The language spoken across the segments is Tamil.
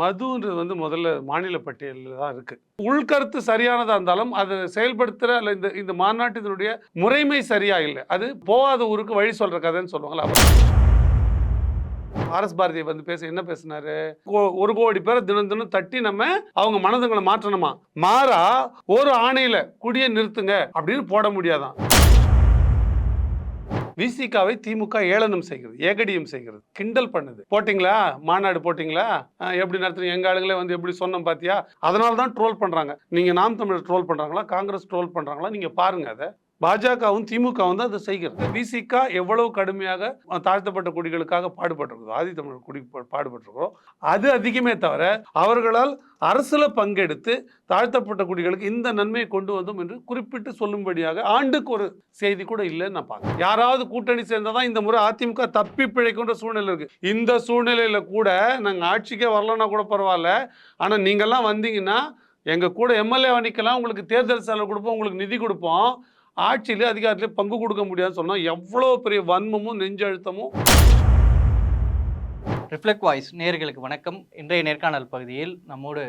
மதுன்றது வந்து முதல்ல மாநில பட்டியலில் தான் இருக்கு. உள்கருத்து சரியானதா இருந்தாலும் அதை செயல்படுத்துற அல்ல இந்த இந்த மாநாட்டினுடைய முறைமை சரியா இல்லை. அது போகாத ஊருக்கு வழி சொல்ற கதைன்னு சொல்லுவாங்களா ஆர்எஸ் பாரதியை வந்து பேச என்ன பேசினாரு? கோ- ஒரு கோடி பேரை தினம் தினம் தட்டி நம்ம அவங்க மனதுங்களை மாற்றணுமா? மாறா ஒரு ஆணையில குடியை நிறுத்துங்க அப்படின்னு போட முடியாதான். விசிகாவை திமுக ஏளனம் செய்கிறது ஏகடியம் செய்கிறது கிண்டல் பண்ணுது. போட்டிங்களா? மாநாடு போட்டிங்களா? எப்படி நடத்துறீங்க எங்க ஆளுங்களே வந்து எப்படி சொன்னோம் பாத்தியா? அதனால தான் ட்ரோல் பண்றாங்க. நீங்க நாம் தமிழர் ட்ரோல் பண்றாங்களா? காங்கிரஸ் ட்ரோல் பண்றாங்களா? நீங்க பாருங்க அதை. பாஜகவும் திமுகவும் தான் அதை செய்கிறது. பிசிகா எவ்வளவு கடுமையாக தாழ்த்தப்பட்ட குடிகளுக்காக பாடுபட்டிருக்கிறோம் ஆதி தமிழர் குடி பாடுபட்டிருக்கிறோம் அது அதிகமே தவிர அவர்களால் அரசில் பங்கெடுத்து தாழ்த்தப்பட்ட குடிகளுக்கு இந்த நன்மையை கொண்டு வந்தோம் என்று குறிப்பிட்டு சொல்லும்படியாக ஆண்டுக்கு ஒரு செய்தி கூட இல்லைன்னு நான் பார்க்குறேன். யாராவது கூட்டணி சேர்ந்தாதான் இந்த முறை அதிமுக தப்பி பிழைக்கின்ற சூழ்நிலை இருக்குது இந்த சூழ்நிலையில் கூட நாங்கள் ஆட்சிக்கே வரலன்னா கூட பரவாயில்ல. ஆனால் நீங்கள்லாம் வந்தீங்கன்னா எங்கள் கூட எம்எல்ஏ நிக்கலாம் உங்களுக்கு தேர்தல் செலவு கொடுப்போம் உங்களுக்கு நிதி கொடுப்போம். ஆட்சியிலே அதிகாரத்திலே பங்கு கொடுக்க முடியாதுன்னு சொன்னா எவ்வளோ பெரிய வன்மமும் நெஞ்சழுத்தமும். ரிஃப்ளெக்ட் வாய்ஸ் நேயர்களுக்கு வணக்கம். இன்றைய நேர்காணல் பகுதியில் நம்மோடு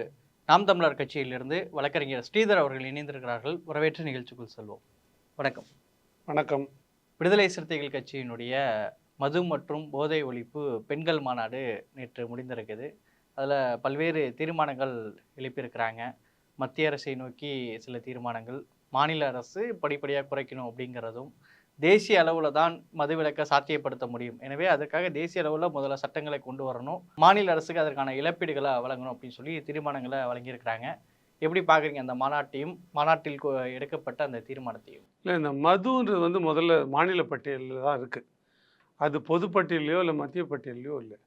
நாம் தமிழர் கட்சியிலிருந்து வழக்கறிஞர் ஸ்ரீதர் அவர்கள் இணைந்திருக்கிறார்கள். வரவேற்று நிகழ்ச்சிக்குள் செல்வோம். வணக்கம். வணக்கம். விடுதலை சிறுத்தைகள் கட்சியினுடைய மது மற்றும் போதை ஒழிப்பு பெண்கள் மாநாடு நேற்று முடிந்திருக்குது. அதில் பல்வேறு தீர்மானங்கள் எழுப்பியிருக்கிறாங்க. மத்திய அரசை நோக்கி சில தீர்மானங்கள் மாநில அரசு படிப்படியாக குறைக்கணும் அப்படிங்கிறதும் தேசிய அளவில் தான் மதுவிலக்கை சாத்தியப்படுத்த முடியும். எனவே அதற்காக தேசிய அளவில் முதல்ல சட்டங்களை கொண்டு வரணும். மாநில அரசுக்கு அதற்கான இழப்பீடுகளை வழங்கணும் அப்படின்னு சொல்லி தீர்மானங்களை வழங்கியிருக்கிறாங்க. எப்படி பார்க்குறீங்க அந்த மாநாட்டையும் மாநாட்டில் எடுக்கப்பட்ட அந்த தீர்மானத்தையும்? இல்லை இந்த மதுன்றது வந்து முதல்ல மாநில பட்டியலில் தான் இருக்குது அது பொதுப்பட்டியலையோ இல்லை மத்திய பட்டியலையோ இல்லை.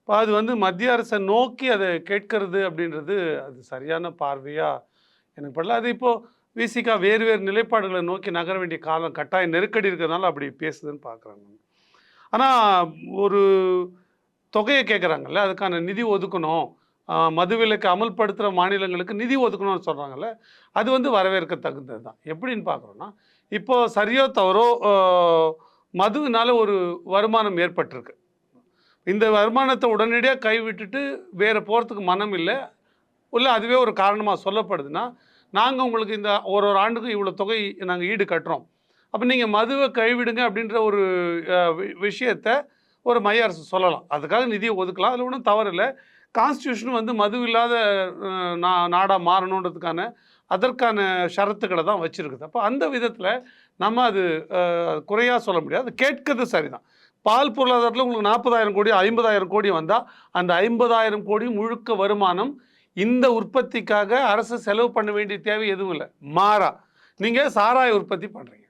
இப்போ அது வந்து மத்திய அரசை நோக்கி அதை கேட்கறது அப்படின்றது அது சரியான பார்வையாக எனக்கு படல. அது இப்போது விசிகா வேறு வேறு நிலைப்பாடுகளை நோக்கி நகர வேண்டிய காலம் கட்டாய நெருக்கடி இருக்கிறதுனால அப்படி பேசுதுன்னு பார்க்குறாங்க. ஆனால் ஒரு தொகையை கேட்குறாங்கல்ல அதுக்கான நிதி ஒதுக்கணும் மதுவிலக்கு அமல்படுத்துகிற மாநிலங்களுக்கு நிதி ஒதுக்கணும்னு சொல்கிறாங்கல்ல அது வந்து வரவேற்க தகுந்தது தான் எப்படின்னு பார்க்குறோன்னா இப்போ சரியோ தவறோ மதுவினால் ஒரு வருமானம் ஏற்பட்டிருக்கு. இந்த வருமானத்தை உடனடியாக கைவிட்டுட்டு வேறு போகிறதுக்கு மனம் இல்லை இல்லை அதுவே ஒரு காரணமாக சொல்லப்படுதுன்னா நாங்கள் உங்களுக்கு இந்த ஒரு ஒரு ஆண்டுக்கும் இவ்வளோ தொகை நாங்கள் ஈடு கட்டுறோம். அப்போ நீங்கள் மதுவை கைவிடுங்க அப்படின்ற ஒரு வி- விஷயத்தை ஒரு மைய அரசு சொல்லலாம். அதுக்காக நிதியை ஒதுக்கலாம். அதில் ஒன்றும் தவறில்லை கான்ஸ்டியூஷன் வந்து மது இல்லாத நா நாடாக மாறணுன்றதுக்கான அதற்கான ஷரத்துக்களை தான் வச்சுருக்குது. அப்போ அந்த விதத்தில் நம்ம அது குறையாக சொல்ல முடியாது. அது கேட்கறது சரிதான். பால் பொருளாதாரத்தில் உங்களுக்கு நாற்பதாயிரம் கோடி ஐம்பதாயிரம் கோடி வந்தால் அந்த ஐம்பதாயிரம் கோடி முழுக்க வருமானம் இந்த உற்பத்திக்காக அரசு செலவு பண்ண வேண்டிய தேவை எதுவும் இல்லை. மாறா. நீங்கள் சாராய உற்பத்தி பண்ணுறீங்க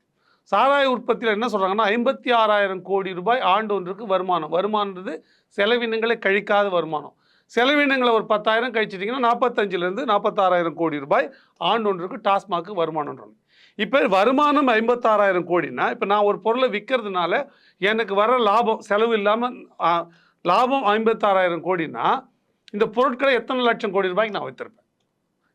சாராய உற்பத்தியில் என்ன சொல்கிறாங்கன்னா ஐம்பத்தி ஆறாயிரம் கோடி ரூபாய் ஆண்டு ஒன்றுக்கு வருமானம். வருமானது செலவினங்களை கழிக்காத வருமானம். செலவினங்களை ஒரு பத்தாயிரம் கழிச்சிட்டிங்கன்னா நாற்பத்தஞ்சிலேருந்து நாற்பத்தாறாயிரம் கோடி ரூபாய் ஆண்டு ஒன்றுக்கு டாஸ்மாக்கு வருமானம்ன்றாங்க இப்போ வருமானம் ஐம்பத்தாறாயிரம் கோடினா இப்போ நான் ஒரு பொருளை விற்கிறதுனால எனக்கு வர லாபம் செலவு இல்லாமல் லாபம் ஐம்பத்தாறாயிரம் கோடினா இந்த பொருட்களை எத்தனை லட்சம் கோடி ரூபாய்க்கு நான் வைத்திருப்பேன்?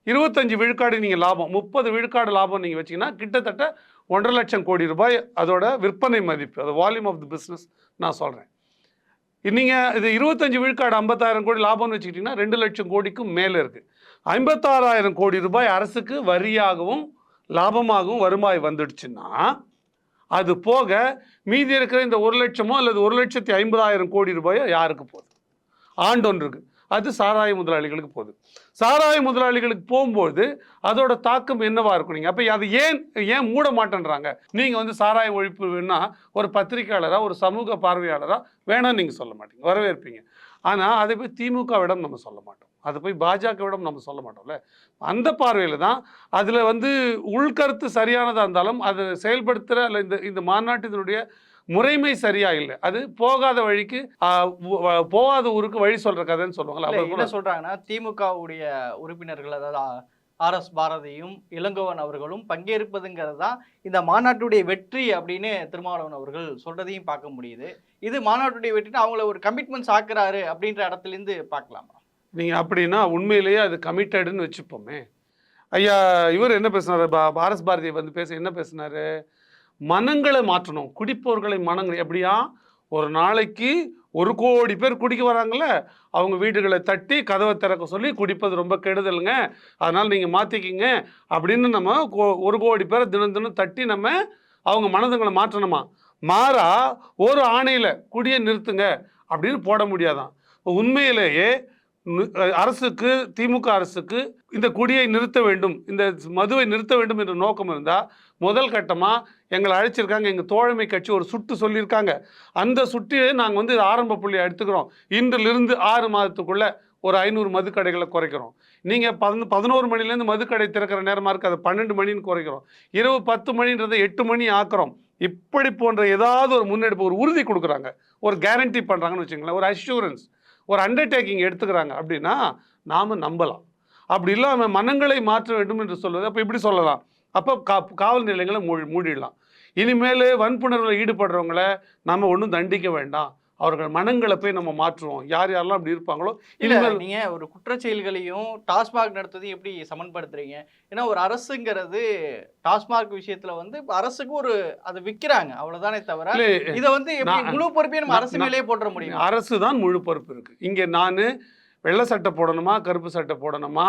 இருபத்தஞ்சு விழுக்காடு நீங்கள் லாபம் முப்பது விழுக்காடு லாபம் நீங்கள் வச்சீங்கன்னா கிட்டத்தட்ட ஒன்றரை லட்சம் கோடி ரூபாய் அதோட விற்பனை மதிப்பு அது வால்யூம் ஆஃப் தி பிஸ்னஸ் நான் சொல்கிறேன் நீங்கள் இது இருபத்தஞ்சு விழுக்காடு ஐம்பத்தாயிரம் கோடி லாபம்னு வச்சுக்கிட்டிங்கன்னா ரெண்டு லட்சம் கோடிக்கும் மேலே இருக்குது ஐம்பத்தாறாயிரம் கோடி ரூபாய் அரசுக்கு வரியாகவும் லாபமாகவும் வருமாய் வந்துடுச்சுன்னா அது போக மீதி இருக்கிற இந்த ஒரு லட்சமோ அல்லது ஒரு லட்சத்தி ஐம்பதாயிரம் கோடி ரூபாயோ யாருக்கு போகுது? ஆண்டொன்றுக்கு. அது சாராய முதலாளிகளுக்கு போகுது. சாராய முதலாளிகளுக்கு போகும்போது அதோட தாக்கம் என்னவா இருக்கும் நீங்கள் அப்போ அது ஏன் ஏன் மூட மாட்டேன்றாங்க? நீங்கள் வந்து சாராய ஒழிப்பு ஒரு பத்திரிக்கையாளராக ஒரு சமூக பார்வையாளராக வேணாம்னு நீங்கள் சொல்ல மாட்டீங்க. வரவேற்பீங்க. ஆனால் அதை போய் திமுகவிடம் நம்ம சொல்ல மாட்டோம். அதை போய் பாஜகவிடம் நம்ம சொல்ல மாட்டோம்ல? அந்த பார்வையில் தான் அதில் வந்து உள்கருத்து சரியானதாக இருந்தாலும் அதை செயல்படுத்துகிற இந்த இந்த மாநாட்டினுடைய முறைமை சரியா இல்லை. அது போகாத வழிக்கு போகாத ஊருக்கு வழி சொல்ற கதைன்னு சொல்லுவாங்கல்ல என்ன சொல்றாங்கன்னா திமுகவுடைய உறுப்பினர்கள் அதாவது ஆர் எஸ் பாரதியும் இளங்கோவன் அவர்களும் பங்கேற்பதுங்கிறது தான் இந்த மாநாட்டுடைய வெற்றி அப்படின்னு திருமாவளவன் அவர்கள் சொல்றதையும் பார்க்க முடியுது. இது மாநாட்டுடைய வெற்றின்னு அவங்கள ஒரு கமிட்மெண்ட்ஸ் ஆக்குறாரு அப்படின்ற இடத்துல இருந்து பார்க்கலாமா? நீங்க அப்படின்னா உண்மையிலேயே அது கமிட்டடுன்னு வச்சுப்போமே. ஐயா இவர் என்ன பேசினாரு? பா- பாரஸ் பாரதி வந்து பேச என்ன பேசினாரு? மனங்களை மாற்றணும். குடிப்பவர்களை மனங்கள் எப்படியா? ஒரு நாளைக்கு ஒரு கோடி பேர் குடிக்க வராங்கள்ல அவங்க வீடுகளை தட்டி கதவை திறக்க சொல்லி குடிப்பது ரொம்ப கெடுதலுங்க. அதனால் நீங்கள் மாற்றிக்கிங்க அப்படின்னு நம்ம கோ- ஒரு கோடி பேரை தினம் தினம் தட்டி நம்ம அவங்க மனதுங்களை மாற்றணுமா? மாறா ஒரு ஆணையில் குடியை நிறுத்துங்க அப்படின்னு போட முடியாதான். உண்மையிலேயே அரசுக்கு திமுக அரசுக்கு இந்த குடியை நிறுத்த வேண்டும் இந்த மதுவை நிறுத்த வேண்டும் என்ற நோக்கம் இருந்தால் முதல் கட்டமாக எங்களை அழைச்சிருக்காங்க. எங்கள் தோழமை கட்சி ஒரு சுட்டு சொல்லியிருக்காங்க. அந்த சுட்டியை நாங்கள் வந்து ஆரம்ப புள்ளியை எடுத்துக்கிறோம். இன்றிலிருந்து ஆறு மாதத்துக்குள்ளே ஒரு ஐநூறு மதுக்கடைகளை குறைக்கிறோம். நீங்கள் பதினொ பதினோரு மணிலேருந்து மதுக்கடை திறக்கிற நேரமாக இருக்குது அது பன்னெண்டு மணின்னு குறைக்கிறோம். இரவு பத்து மணின்றதை எட்டு மணி ஆக்குறோம். இப்படி போன்ற ஏதாவது ஒரு முன்னெடுப்பு ஒரு உறுதி கொடுக்குறாங்க. ஒரு கேரண்டி பண்ணுறாங்கன்னு வச்சுங்களேன் ஒரு அஷூரன்ஸ் ஒரு அண்டர்டேக்கிங் எடுத்துக்கிறாங்க அப்படின்னா நாம் நம்பலாம். அப்படி இல்லாமல் மனங்களை மாற்ற வேண்டும் என்று சொல்வது. அப்போ இப்படி சொல்லலாம். அப்போ கா காவல் நிலையங்களை மூடி மூடிடலாம். இனிமேல் வன்புணர்வில் ஈடுபடுறவங்கள நம்ம ஒன்றும் தண்டிக்க வேண்டாம். அவர்கள் மனங்களை போய் நம்ம மாற்றுவோம். யார் யாரெல்லாம் அப்படி இருப்பாங்களோ இல்ல இனிமேல் நீங்க ஒரு குற்றச்செயல்களையும் டாஸ்மாக் நடத்துறதையும் எப்படி சமன்படுத்துறீங்க? ஏன்னா ஒரு அரசுங்கிறது டாஸ்மாக் விஷயத்துல வந்து அரசுக்கு ஒரு அதை விக்கிறாங்க. அவ்வளவுதானே தவிர இத வந்து முழு பொறுப்பையும் நம்ம அரசு மேலேயே போட்டுற முடியும்? அரசு தான் முழு பொறுப்பு இருக்கு. இங்கே நான் வெள்ளை சட்டை போடணுமா கருப்பு சட்டை போடணுமா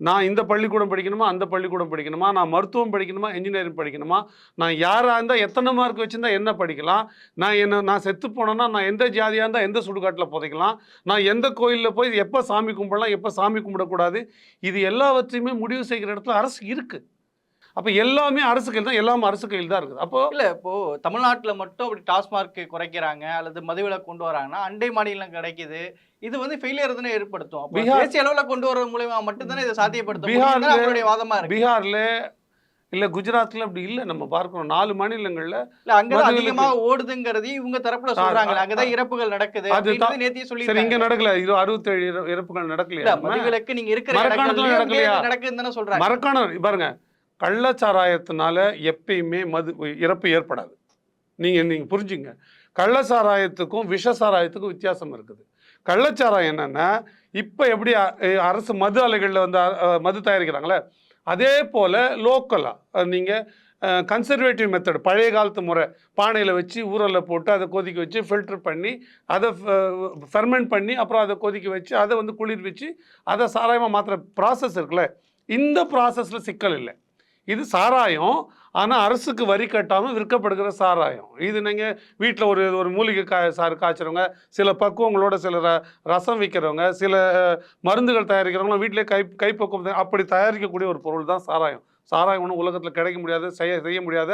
நான் இந்த பள்ளிக்கூடம் படிக்கணுமா அந்த பள்ளிக்கூடம் படிக்கணுமா நான் மருத்துவம் படிக்கணுமா இன்ஜினியரிங் படிக்கணுமா நான் யாராக இருந்தால் எத்தனை மார்க் வச்சுருந்தா என்ன படிக்கலாம் நான் என்ன நான் செத்து போனேன்னா நான் எந்த ஜாதியாக இருந்தால் எந்த சுடுகாட்டில் புதைக்கலாம் நான் எந்த கோயிலில் போய் எப்போ சாமி கும்பிடலாம் எப்போ சாமி கும்பிடக்கூடாது இது எல்லாவற்றையுமே முடிவு செய்கிற இடத்துல அரசு இருக்குது அப்போ எல்லாமே அரசு கையில் தான் எல்லாமே அரசு கையில் தான் இருக்குது. அப்போ இல்ல இப்போ தமிழ்நாட்டுல மட்டும் அப்படி டாஸ்மார்க் குறைக்கிறாங்க அல்லது மதுவிலக்கு கொண்டு வராங்கன்னா அண்டை மாநிலம் கிடைக்குது. இது வந்து ஃபெயிலியர் தானே ஏற்படுத்தும். பீகார்- தேசிய அளவுல கொண்டு வரது மூலமா மட்டும்தானே இதை சாத்தியப்படுத்த பீகார்ல- முடியும் அவருடைய வாதமா இருக்கு. பீகாரில் இல்லை குஜராத்தில் அப்படி இல்லை. நம்ம பார்க்குறோம் நாலு மாநிலங்களில் இல்ல அங்கதான் மதுவிலக்கு- அதிகமா ஓடுதுங்கிறதையும் இவங்க தரப்புல சொல்றாங்க அங்கதான் இறப்புகள் நடக்குது அது நேத்தியே சரி சொல்லி இங்கே நடக்கல. இது அறுபத்தேழு இற- இறப்புகள் நடக்கலையா? மதுவிலக்கு நீங்க இருக்கிற நடக்கலையா? நடக்குதுன்னு தானே சொல்றாங்க. மரக்காண பாருங்க. கள்ளச்சாராயத்தினால எப்பயுமே மது இறப்பு ஏற்படாது. நீங்கள் நீங்கள் புரிஞ்சுங்க. கள்ளச்சாராயத்துக்கும் விஷ சாராயத்துக்கும் வித்தியாசம் இருக்குது. கள்ளச்சாராயம் என்னென்னா இப்போ எப்படி அரசு மது ஆலைகளில் வந்து மது தயாரிக்கிறாங்களே அதே போல் லோக்கலாக நீங்கள் கன்சர்வேட்டிவ் மெத்தட் பழைய காலத்து முறை பானையில் வச்சு ஊரில் போட்டு அதை கொதிக்க வச்சு ஃபில்டர் பண்ணி அதை ஃபெர்மெண்ட் பண்ணி அப்புறம் அதை கொதிக்க வச்சு அதை வந்து குளிர் வச்சு அதை சாராயமாக மாற்றுற ப்ராசஸ் இருக்குல்ல இந்த ப்ராசஸில் சிக்கல் இல்லை. இது சாராயம். ஆனால் அரசுக்கு வரி கட்டாமல் விற்கப்படுகிற சாராயம். இது நீங்கள் வீட்டில் ஒரு ஒரு மூலிகை கா சாறு காய்ச்சறவங்க சில பக்குவங்களோட சில ர ரசம் விற்கிறவங்க சில மருந்துகள் தயாரிக்கிறவங்க வீட்டிலே கை கைப்பக்குவம் அப்படி தயாரிக்கக்கூடிய ஒரு பொருள் தான் சாராயம். சாராயம் ஒன்றும் உலகத்தில் கிடைக்க முடியாது செய்ய செய்ய முடியாத.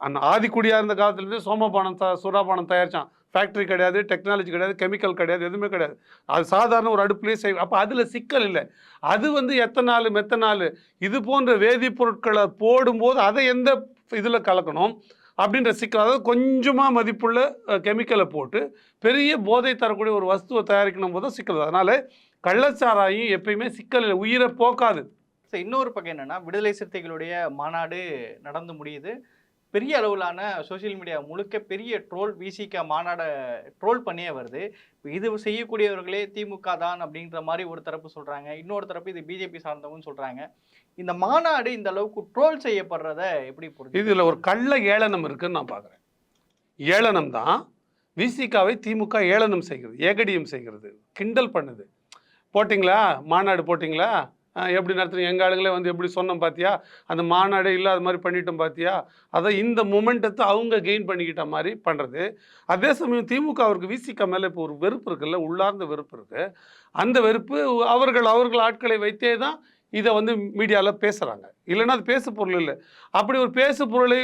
அந்த ஆதிக்குடியாக இருந்த காலத்துலேருந்து சோமபானம் த சுறாபானம் தயாரித்தான் ஃபேக்ட்ரி கிடையாது டெக்னாலஜி கிடையாது கெமிக்கல் கிடையாது எதுவுமே கிடையாது. அது சாதாரண ஒரு அடுப்புலேயே செய் அப்போ அதில் சிக்கல் இல்லை. அது வந்து எத்தனால் மெத்தனால் இது போன்ற வேதிப்பொருட்களை போடும்போது அதை எந்த இதில் கலக்கணும் அப்படின்ற சிக்கல். அதாவது கொஞ்சமாக மதிப்புள்ள கெமிக்கலை போட்டு பெரிய போதை தரக்கூடிய ஒரு வஸ்துவை தயாரிக்கணும் போது சிக்கல். அதனால் கள்ளச்சாராயம் எப்பயுமே சிக்கல் இல்லை உயிரை போக்காது. ஸோ இன்னொரு பக்கம் என்னென்னா விடுதலை சிறுத்தைகளுடைய மாநாடு நடந்து முடியுது. பெரிய அளவிலான சோஷியல் மீடியா முழுக்க பெரிய ட்ரோல் விசிக மாநாடை ட்ரோல் பண்ணியே வருது. இது செய்யக்கூடியவர்களே திமுக தான் அப்படின்ற மாதிரி ஒரு தரப்பு சொல்றாங்க. இன்னொரு தரப்பு இது பிஜேபி சார்ந்தவங்க சொல்றாங்க. இந்த மாநாடு இந்த அளவுக்கு ட்ரோல் செய்யப்படுறத எப்படி புரிஞ்சு இதில் ஒரு கள்ள ஏளனம் இருக்குன்னு நான் பார்க்குறேன் ஏளனம் தான் விசிகாவை திமுக ஏளனம் செய்கிறது ஏகடியம் செய்கிறது கிண்டல் பண்ணுது. போட்டிங்களா? மாநாடு போட்டிங்களா? எப்படி நடத்துறீங்க? எங்கள் ஆளுங்களே வந்து எப்படி சொன்னோம் பார்த்தியா அந்த மாநாடே இல்லாத மாதிரி பண்ணிட்டோம் பார்த்தியா அதை இந்த மொமெண்டத்தை அவங்க கெயின் பண்ணிக்கிட்ட மாதிரி பண்ணுறது அதே சமயம் திமுக அவருக்கு விசிக மேலே இப்போ ஒரு வெறுப்பு இருக்குல்ல உள்ளார்ந்த வெறுப்பு இருக்குது அந்த வெறுப்பு அவர்கள் அவர்கள் ஆட்களை வைத்தே தான் இதை வந்து மீடியாவில் பேசுகிறாங்க இல்லைன்னா அது பேசு பொருள் இல்லை. அப்படி ஒரு பேசு பொருளை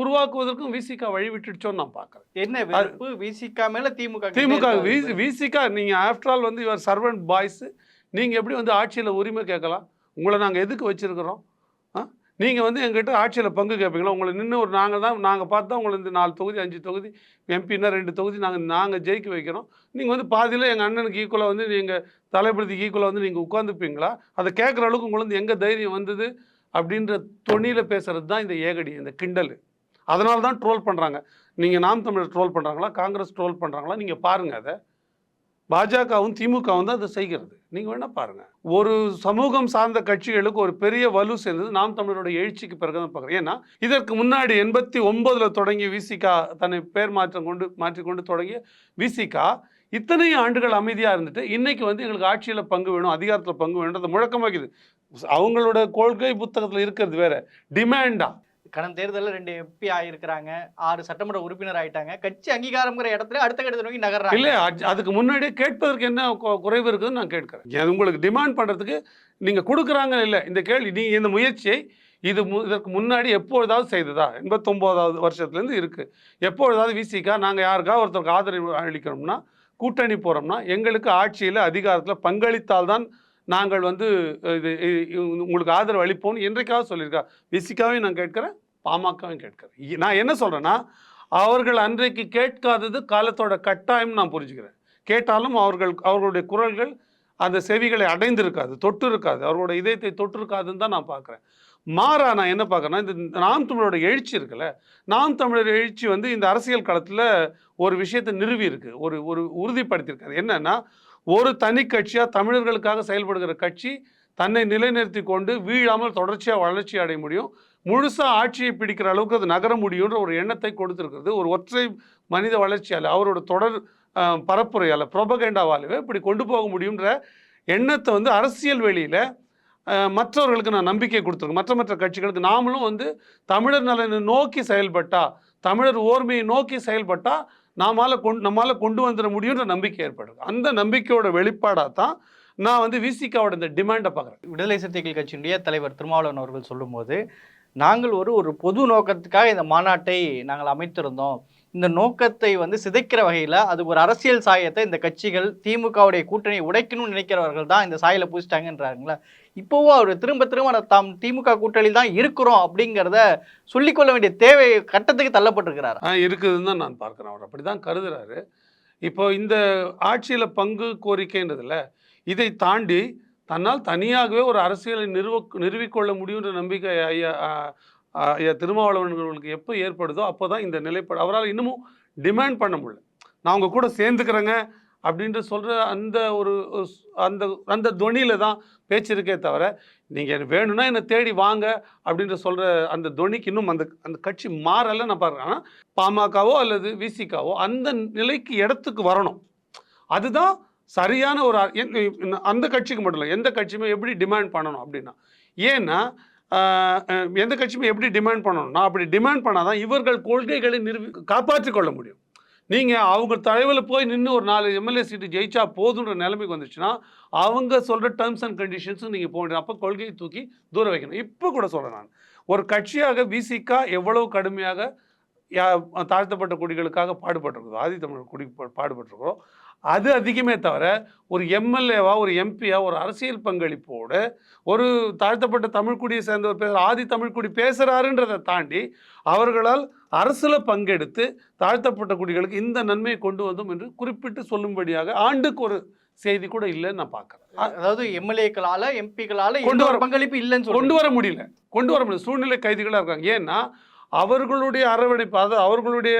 உருவாக்குவதற்கும் விசிகா வழி விட்டுடுச்சோன்னு நான் பார்க்குறேன் என்ன வெறுப்பு? விசிக மேல திமுக திமுக. விசிகா நீங்கள் ஆஃப்டர் ஆல் வந்து யுவர் சர்வெண்ட் பாய்ஸ் நீங்கள் எப்படி வந்து ஆட்சியில் உரிமை கேட்கலாம்? உங்களை நாங்கள் எதுக்கு வச்சுருக்கிறோம்? ஆ? நீங்கள் வந்து எங்ககிட்ட ஆட்சியில் பங்கு கேட்பீங்களா? உங்களை நின்று ஒரு நாங்கள் தான் நாங்கள் பார்த்து தான் உங்களை இந்த நாலு தொகுதி அஞ்சு தொகுதி எம்பின்னா ரெண்டு தொகுதி நாங்கள் நாங்கள் ஜெயிக்க வைக்கிறோம். நீங்கள் வந்து பாதியில் எங்கள் அண்ணனுக்கு ஈக்குவலாக வந்து நீங்கள் தலைப்படுத்திக்கு ஈக்குவலாக வந்து நீங்கள் உட்காந்துப்பீங்களா அதை கேட்குற அளவுக்கு உங்களுக்கு வந்து எங்கே தைரியம் வந்தது? அப்படின்ற தொனியில் பேசுகிறது தான் இந்த ஏகடி இந்த கிண்டல். அதனால தான் ட்ரோல் பண்ணுறாங்க நீங்கள் நாம் தமிழர் ட்ரோல் பண்ணுறாங்களா காங்கிரஸ் ட்ரோல் பண்ணுறாங்களா நீங்கள் பாருங்கள் அதை. பாஜகவும் திமுகவும் தான் அதை செய்கிறது. நீங்கள் வேணால் பாருங்கள் ஒரு சமூகம் சார்ந்த கட்சிகளுக்கு ஒரு பெரிய வலு சேர்ந்தது நாம் தமிழரோட எழுச்சிக்கு பிறகு தான் பார்க்குறேன். ஏன்னா இதற்கு முன்னாடி எண்பத்தி ஒன்பதில் தொடங்கிய விசிகா தன்னை பேர் மாற்றம் கொண்டு மாற்றிக்கொண்டு தொடங்கிய விசிகா இத்தனை ஆண்டுகள் அமைதியாக இருந்துட்டு இன்னைக்கு வந்து எங்களுக்கு ஆட்சியில் பங்கு வேணும் அதிகாரத்தில் பங்கு வேணும்ன்றது முழக்கமாக்குது. அவங்களோட கொள்கை புத்தகத்தில் இருக்கிறது வேற. டிமாண்டா கடந்த தேர்தலில் ரெண்டு எம்பி ஆயிருக்கிறாங்க ஆறு சட்டமன்ற உறுப்பினர் ஆயிட்டாங்க. கட்சி அங்கீகாரம்ங்கிற இடத்துல அடுத்த கட்டத்தை நோக்கி நகர்றாங்க. இல்லை அதுக்கு முன்னாடி கேட்பதற்கு என்ன குறைவு இருக்குதுன்னு நான் கேட்கிறேன். உங்களுக்கு டிமாண்ட் பண்ணுறதுக்கு நீங்கள் கொடுக்குறாங்க இல்லை? இந்த கேள்வி நீங்கள் இந்த முயற்சியை இது மு இதற்கு முன்னாடி எப்பொழுதாவது செய்ததா? எண்பத்தொம்போதாவது வருஷத்துலேருந்து இருக்குது எப்பொழுதாவது விசிக்கா நாங்கள் யாருக்கா ஒருத்தருக்கு ஆதரவு அளிக்கிறோம்னா கூட்டணி போகிறோம்னா எங்களுக்கு ஆட்சியில் அதிகாரத்தில் பங்களித்தால்தான் நாங்கள் வந்து இது உங்களுக்கு ஆதரவு அளிப்போம்னு என்றைக்காவது சொல்லியிருக்கா. விசிகாவையும் நான் கேட்குறேன் பாமகவையும் கேட்குறேன். நான் என்ன சொல்கிறேன்னா அவர்கள் அன்றைக்கு கேட்காதது காலத்தோட கட்டாயம் நான் புரிஞ்சுக்கிறேன். கேட்டாலும் அவர்கள் அவர்களுடைய குரல்கள் அந்த செவிகளை அடைந்திருக்காது தொட்டு இருக்காது அவர்களோட இதயத்தை தொட்டு இருக்காதுன்னு தான் நான் பார்க்குறேன். மாறா நான் என்ன பார்க்குறேன்னா இந்த நாம் தமிழோட எழுச்சி இருக்குல்ல நாம் தமிழர் எழுச்சி வந்து இந்த அரசியல் களத்தில் ஒரு விஷயத்தை நிறுவி இருக்கு ஒரு ஒரு உறுதிப்படுத்தியிருக்காரு. என்னன்னா ஒரு தனி கட்சியாக தமிழர்களுக்காக செயல்படுகிற கட்சி தன்னை நிலைநிறுத்தி கொண்டு வீழாமல் தொடர்ச்சியாக வளர்ச்சி அடைய முடியும். முழுசாக ஆட்சியை பிடிக்கிற அளவுக்கு அது நகர முடியுன்ற ஒரு எண்ணத்தை கொடுத்துருக்கிறது. ஒரு ஒற்றை மனித வளர்ச்சியால் அவரோட தொடர் பரப்புரையால் ப்ரொபகேண்டாவாலவே இப்படி கொண்டு போக முடியுன்ற எண்ணத்தை வந்து அரசியல் வெளியில் மற்றவர்களுக்கு நான் நம்பிக்கை கொடுத்துருக்கேன். மற்ற மற்ற கட்சிகளுக்கு நாமளும் வந்து தமிழர் நலனை நோக்கி செயல்பட்டா தமிழர் ஓர்மையை நோக்கி செயல்பட்டால் நாமால கொண்டு நம்மால் கொண்டு வந்துட முடியுன்ற நம்பிக்கை ஏற்படும் அந்த நம்பிக்கையோட வெளிப்பாடாக தான் நான் வந்து விசிகாவோட இந்த டிமாண்டை பார்க்குறேன் விடுதலை சிறுத்தைகள் கட்சியினுடைய தலைவர் திருமாவளவன் அவர்கள் சொல்லும்போது நாங்கள் ஒரு ஒரு பொது நோக்கத்துக்காக இந்த மாநாட்டை நாங்கள் அமைத்திருந்தோம். இந்த நோக்கத்தை வந்து சிதைக்கிற வகையில் அது ஒரு அரசியல் சாயத்தை இந்த கட்சிகள் திமுகவுடைய கூட்டணியை உடைக்கணும்னு நினைக்கிறவர்கள் தான் இந்த சாயில் பூசிட்டாங்கன்றாங்களா இப்போவும் அவர் திரும்ப திரும்ப நான் தாம் திமுக கூட்டணி தான் இருக்கிறோம் அப்படிங்கிறத சொல்லிக்கொள்ள வேண்டிய தேவை கட்டத்துக்கு தள்ளப்பட்டிருக்கிறார். ஆ இருக்குதுன்னு தான் நான் பார்க்குறேன். அவர் அப்படி தான் கருதுறாரு. இப்போ இந்த ஆட்சியில் பங்கு கோரிக்கைன்றதில் இதை தாண்டி தன்னால் தனியாகவே ஒரு அரசியலை நிறுவ நிறுவிக்கொள்ள முடியுன்ற நம்பிக்கை ஐயா திருமாவளவன்களுக்கு எப்போ ஏற்படுதோ அப்போ தான் இந்த நிலைப்பாடு அவரால் இன்னமும் டிமாண்ட் பண்ண முடியல. நான் அவங்க கூட சேர்ந்துக்கிறேங்க அப்படின்ட்டு சொல்கிற அந்த ஒரு அந்த அந்த துணியில் தான் பேச்சு இருக்கே தவிர நீங்கள் வேணும்னா என்னை தேடி வாங்க அப்படின்ற சொல்கிற அந்த துணிக்கு இன்னும் அந்த அந்த கட்சி மாறலை நான் பார்க்குறேன் ஆனால் பாமகவோ அல்லது விசிகாவோ அந்த நிலைக்கு இடத்துக்கு வரணும். அதுதான் சரியான ஒரு அந்த கட்சிக்கு மட்டும் இல்லை எந்த கட்சியுமே எப்படி டிமாண்ட் பண்ணணும் அப்படின்னா ஏன்னா எந்த கட்சியுமே எப்படி டிமாண்ட் பண்ணணும்னா அப்படி டிமாண்ட் பண்ணாதான் இவர்கள் கொள்கைகளை நிறுவி காப்பாற்றிக் கொள்ள முடியும். நீங்கள் அவங்க தலைவில் போய் நின்று ஒரு நாலு எம்எல்ஏ சீட்டு ஜெயிச்சா போதுன்ற நிலைமைக்கு வந்துச்சுன்னா அவங்க சொல்கிற டேர்ம்ஸ் அண்ட் கண்டிஷன்ஸும் நீங்கள் போக முடியும் அப்போ கொள்கையை தூக்கி தூர வைக்கணும். இப்போ கூட சொல்கிறேன் நான். ஒரு கட்சியாக விசிகா எவ்வளவு கடுமையாக யா- தாழ்த்தப்பட்ட குடிகளுக்காக பாடுபட்டிருக்கிறோம் ஆதி தமிழ் குடி பா- பாடுபட்டிருக்கிறோம் அது அதிகமே தவிர ஒரு எம்எல்ஏவா ஒரு எம்பியா ஒரு அரசியல் பங்களிப்போடு ஒரு தாழ்த்தப்பட்ட தமிழ்குடியை சேர்ந்தவர் பேசுகிற ஆதி தமிழ்குடி பேசுகிறாருன்றதை தாண்டி அவர்களால் அரசில் பங்கெடுத்து தாழ்த்தப்பட்ட குடிகளுக்கு இந்த நன்மையை கொண்டு வந்தோம் என்று குறிப்பிட்டு சொல்லும்படியாக ஆண்டுக்கு ஒரு செய்தி கூட இல்லைன்னு நான் பார்க்குறேன். அதாவது எம்எல்ஏக்களால எம்பிக்களால கொண்டு வர- ஒரு பங்களிப்பு இல்லைன்னு கொண்டு வர முடியல. கொண்டு வர முடியல. சூழ்நிலை கைதிகளாக இருக்காங்க. ஏன்னா அவர்களுடைய அரவணைப்பு அதாவது அவர்களுடைய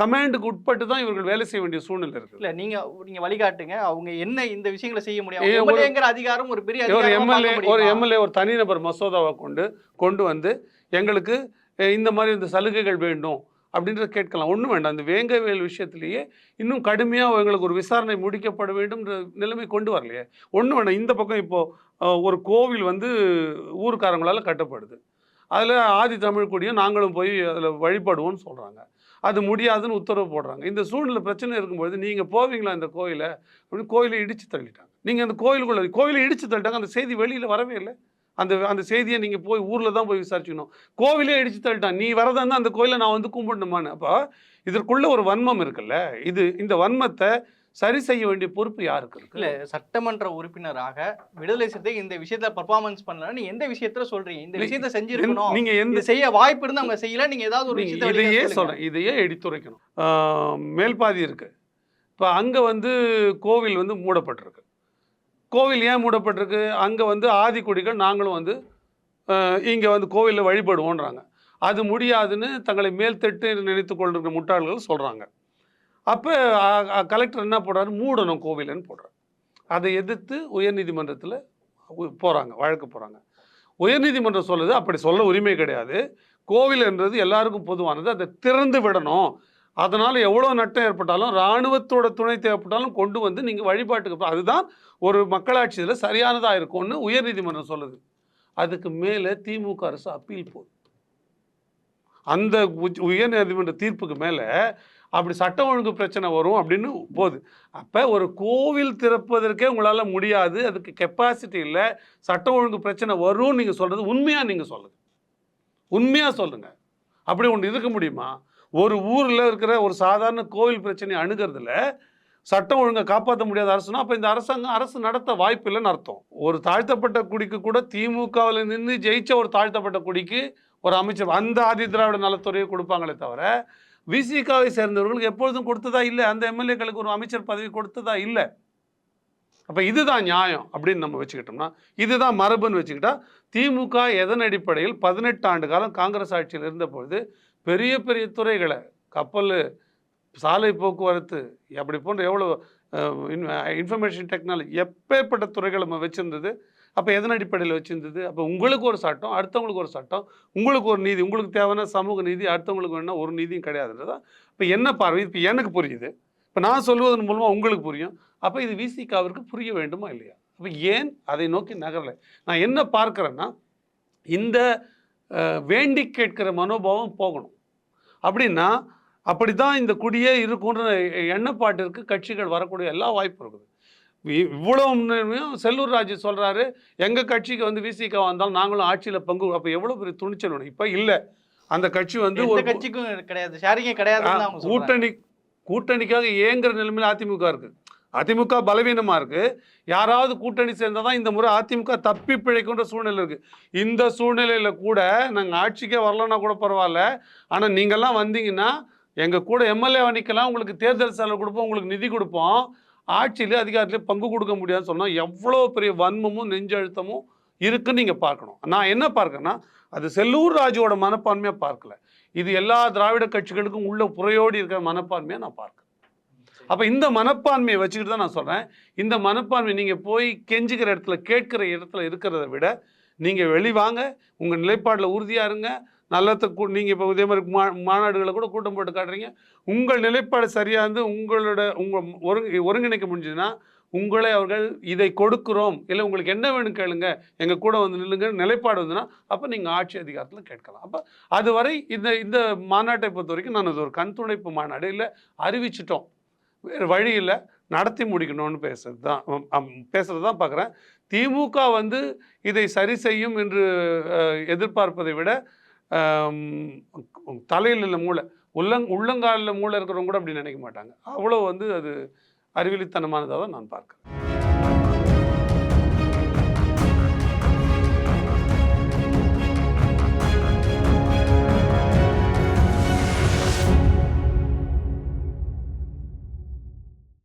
கமாண்டுக்கு உட்பட்டு தான் இவர்கள் வேலை செய்ய வேண்டிய சூழ்நிலை இருக்குது. இல்ல நீங்க நீங்க வழிகாட்டுங்க. அவங்க என்ன இந்த விஷயங்களை செய்ய முடியும்? அதிகாரம் ஒரு பெரிய ஒரு எம்எல்ஏ ஒரு? எம்எல்ஏ ஒரு தனிநபர் மசோதாவை கொண்டு கொண்டு வந்து எங்களுக்கு இந்த மாதிரி இந்த சலுகைகள் வேண்டும் அப்படின்றத கேட்கலாம். ஒன்றும் வேண்டாம். இந்த வேங்கவேல் விஷயத்திலேயே இன்னும் கடுமையாக எங்களுக்கு ஒரு விசாரணை முடிக்கப்பட வேண்டும்ன்ற நிலைமை கொண்டு வரலையே. ஒன்றும் வேண்டாம். இந்த பக்கம் இப்போது ஒரு கோவில் வந்து ஊர்க்காரங்களால் கட்டப்படுது. அதில் ஆதி தமிழ் குடியும் நாங்களும் போய் அதில் வழிபடுவோம்னு சொல்கிறாங்க அது முடியாதுன்னு உத்தரவு போடுறாங்க. இந்த சூழ்நிலை பிரச்சனை இருக்கும்பொழுது நீங்கள் போவீங்களா இந்த கோயிலை? அப்படின்னு கோயிலை இடித்து தள்ளிட்டாங்க. நீங்கள் அந்த கோயிலுக்குள்ள கோயிலை இடித்து தள்ளிட்டாங்க. அந்த செய்தி வெளியில் வரவே இல்லை. அந்த அந்த செய்தியை நீங்கள் போய் ஊரில் தான் போய் விசாரிச்சுக்கணும். கோவிலே இடித்து தள்ளிட்டான் நீ வரதா அந்த கோயிலை நான் வந்து கும்பிடணுமான்னு. அப்போ இதற்குள்ள ஒரு வன்மம் இருக்குல்ல? இது இந்த வன்மத்தை சரி செய்ய வேண்டிய பொறுப்பு யாருக்கு இருக்கு? இல்ல சட்டமன்ற உறுப்பினராக விடுதலை சிறுத்தை இந்த விஷயத்துல பர்ஃபார்மன்ஸ் பண்ணல. நீ எந்த விஷயத்துல சொல்றீங்க? இந்த விஷயத்த செஞ்சிருக்கணும். நீங்க எந்த செய்ய வாய்ப்பு இருந்து அவங்க செய்யல. நீங்க ஏதாவது ஒரு நீங்க விஷயத்த இதையே. சொல்றேன். இதையே எடுத்துரைக்கணும் மேல்பாதி இருக்கு. இப்போ அங்கே வந்து கோவில் வந்து மூடப்பட்டிருக்கு. கோவில் ஏன் மூடப்பட்டிருக்கு? அங்கே வந்து ஆதிக்குடிகள் நாங்களும் வந்து இங்கே வந்து கோவிலில் வழிபடுவோன்றாங்க. அது முடியாதுன்னு தங்களை மேல்தட்டு நினைத்து கொண்டிருக்கிற முட்டாள்கள் சொல்கிறாங்க அப்போ கலெக்டர் என்ன போடுறாரு? மூடணும் கோவில்னு போடுறாரு. அதை எதிர்த்து உயர்நீதிமன்றத்தில் போகிறாங்க வழக்கு போகிறாங்க உயர்நீதிமன்றம் சொல்லுது அப்படி சொல்ல உரிமை கிடையாது. கோவில்ன்றது எல்லாருக்கும் பொதுவானது அதை திறந்து விடணும். அதனால் எவ்வளோ நட்டம் ஏற்பட்டாலும் இராணுவத்தோட துணை தேவைப்பட்டாலும் கொண்டு வந்து நீங்கள் வழிபாட்டுக்கு அதுதான் ஒரு மக்களாட்சியில் சரியானதாக இருக்கும்னு உயர்நீதிமன்றம் சொல்லுது. அதுக்கு மேலே திமுக அரசு அப்பீல் போகுது அந்த உயர் உயர்நீதிமன்ற தீர்ப்புக்கு மேலே அப்படி சட்ட ஒழுங்கு பிரச்சனை வரும் அப்படின்னு போகுது. அப்போ ஒரு கோவில் திறப்பதற்கே உங்களால் முடியாது. அதுக்கு கெப்பாசிட்டி இல்லை. சட்டம் ஒழுங்கு பிரச்சனை வரும்னு நீங்கள் சொல்கிறது உண்மையாக நீங்கள் சொல்லுங்கள் உண்மையாக சொல்லுங்கள் அப்படி ஒன்று இருக்க முடியுமா? ஒரு ஊரில் இருக்கிற ஒரு சாதாரண கோவில் பிரச்சனையை அணுகிறதுல சட்டம் ஒழுங்கை காப்பாற்ற முடியாத அரசுனா அப்போ இந்த அரசாங்கம் அரசு நடத்த வாய்ப்பு இல்லைன்னு அர்த்தம். ஒரு தாழ்த்தப்பட்ட குடிக்கு கூட திமுகவில் நின்று ஜெயித்த ஒரு தாழ்த்தப்பட்ட குடிக்கு ஒரு அமைச்சர் அந்த ஆதி திராவிட நலத்துறையை கொடுப்பாங்களே தவிர விசிகாவை சேர்ந்தவர்களுக்கு எப்பொழுதும் கொடுத்ததா இல்லை? அந்த எம்எல்ஏக்களுக்கு ஒரு அமைச்சர் பதவி கொடுத்ததா இல்லை? அப்போ இதுதான் நியாயம் அப்படின்னு நம்ம வச்சுக்கிட்டோம்னா இதுதான் மரபுன்னு வச்சுக்கிட்டா திமுக எதன் அடிப்படையில் பதினெட்டு ஆண்டு காலம் காங்கிரஸ் ஆட்சியில் இருந்தபொழுது பெரிய பெரிய துறைகளை கப்பல் சாலை போக்குவரத்து அப்படி போன்ற எவ்வளோ இன்ஃபர்மேஷன் டெக்னாலஜி எப்பேற்பட்ட துறைகள் நம்ம வச்சுருந்தது அப்போ எதன் அடிப்படையில் வச்சுருந்தது? அப்போ உங்களுக்கு ஒரு சட்டம் அடுத்தவங்களுக்கு ஒரு சட்டம் உங்களுக்கு ஒரு நீதி உங்களுக்கு தேவையான சமூக நீதி அடுத்தவங்களுக்கு வேணால் ஒரு நீதியும் கிடையாதுன்றதா? இப்போ என்ன பார்வை? இப்போ எனக்கு புரியுது. இப்போ நான் சொல்வதன் மூலமாக உங்களுக்கு புரியும். அப்போ இது விசிகாவிற்கு புரிய வேண்டுமா இல்லையா? அப்போ ஏன் அதை நோக்கி நகரலை? நான் என்ன பார்க்குறேன்னா இந்த வேண்டி கேட்கிற மனோபாவம் போகணும். அப்படின்னா அப்படி தான் இந்த குடியே இருக்குன்ற எண்ணப்பாட்டிற்கு கட்சிகள் வரக்கூடிய எல்லா வாய்ப்பும் இருக்குது. இவ்வளவு செல்லூர் ராஜு சொல்கிறாரு எங்கள் கட்சிக்கு வந்து விசிகா வந்தாலும் நாங்களும் ஆட்சியில் பங்கு அப்போ எவ்வளோ பெரிய துணிச்சல் வேணும் இப்போ இல்லை. அந்த கட்சி வந்து ஒரு கட்சிக்கும் கிடையாது. ஷேரிங்கே சொல்றாங்க. கூட்டணி கூட்டணிக்காக ஏங்குற நிலைமையில் அதிமுக இருக்கு. அதிமுக பலவீனமா இருக்கு. யாராவது கூட்டணி சேர்ந்தால் தான் இந்த முறை அதிமுக தப்பி பிழைக்கின்ற சூழ்நிலை இருக்கு. இந்த சூழ்நிலையில கூட நாங்கள் ஆட்சிக்கே வரலன்னா கூட பரவாயில்ல. ஆனால் நீங்கள்லாம் வந்தீங்கன்னா எங்கள் கூட எம்எல்ஏ நிற்கலாம் உங்களுக்கு தேர்தல் செலவு கொடுப்போம் உங்களுக்கு நிதி கொடுப்போம். ஆட்சியிலே அதிகாரத்தில் பங்கு கொடுக்க முடியாதுன்னு சொன்னால் எவ்வளோ பெரிய வன்மமும் நெஞ்சழுத்தமும் இருக்குன்னு நீங்கள் பார்க்கணும். நான் என்ன பார்க்கறேன்னா அது செல்லூர் ராஜுவோட மனப்பான்மையாக பார்க்கல. இது எல்லா திராவிட கட்சிகளுக்கும் உள்ள புறையோடி இருக்கிற மனப்பான்மையாக நான் பார்க்கிறேன். அப்போ இந்த மனப்பான்மையை வச்சுக்கிட்டு தான் நான் சொல்கிறேன் இந்த மனப்பான்மை நீங்கள் போய் கெஞ்சுக்கிற இடத்துல கேட்குற இடத்துல இருக்கிறத விட நீங்கள் வெளிவாங்க உங்கள் நிலைப்பாடில் உறுதியாக இருங்க நல்லத்தை கூ நீங்கள் இப்போ இதே மாதிரி மா மாநாடுகளை கூட கூட்டம் போட்டு காட்டுறீங்க. உங்கள் நிலைப்பாடு சரியாக இருந்து உங்களோட உங்கள் ஒருங்கி ஒருங்கிணைக்க முடிஞ்சதுன்னா உங்களை அவர்கள் இதை கொடுக்குறோம். இல்லை உங்களுக்கு என்ன வேணும் கேளுங்க. எங்கள் கூட வந்து நில்லுங்க. நிலைப்பாடு வந்துன்னா அப்போ நீங்கள் ஆட்சி அதிகாரத்தில் கேட்கலாம். அப்போ அதுவரை இந்த இந்த மாநாட்டை பொறுத்த வரைக்கும் நான் இது ஒரு கண் துடைப்பு மாநாடு இல்லை அறிவிச்சிட்டோம். வேறு வழி இல்லை. நடத்தி முடிக்கணும்னு பேசுறது தான். பேசுகிறது தான் பார்க்குறேன் திமுக வந்து இதை சரி செய்யும் என்று எதிர்பார்ப்பதை விட தலையில் இல்லை மூளை. உள்ளங் உள்ளங்காலில் மூளை இருக்கிறவங்க கூட அப்படி நினைக்க மாட்டாங்க. அவ்வளோ வந்து அது அறிவிலித்தனமானதாக தான் நான் பார்க்குறேன்.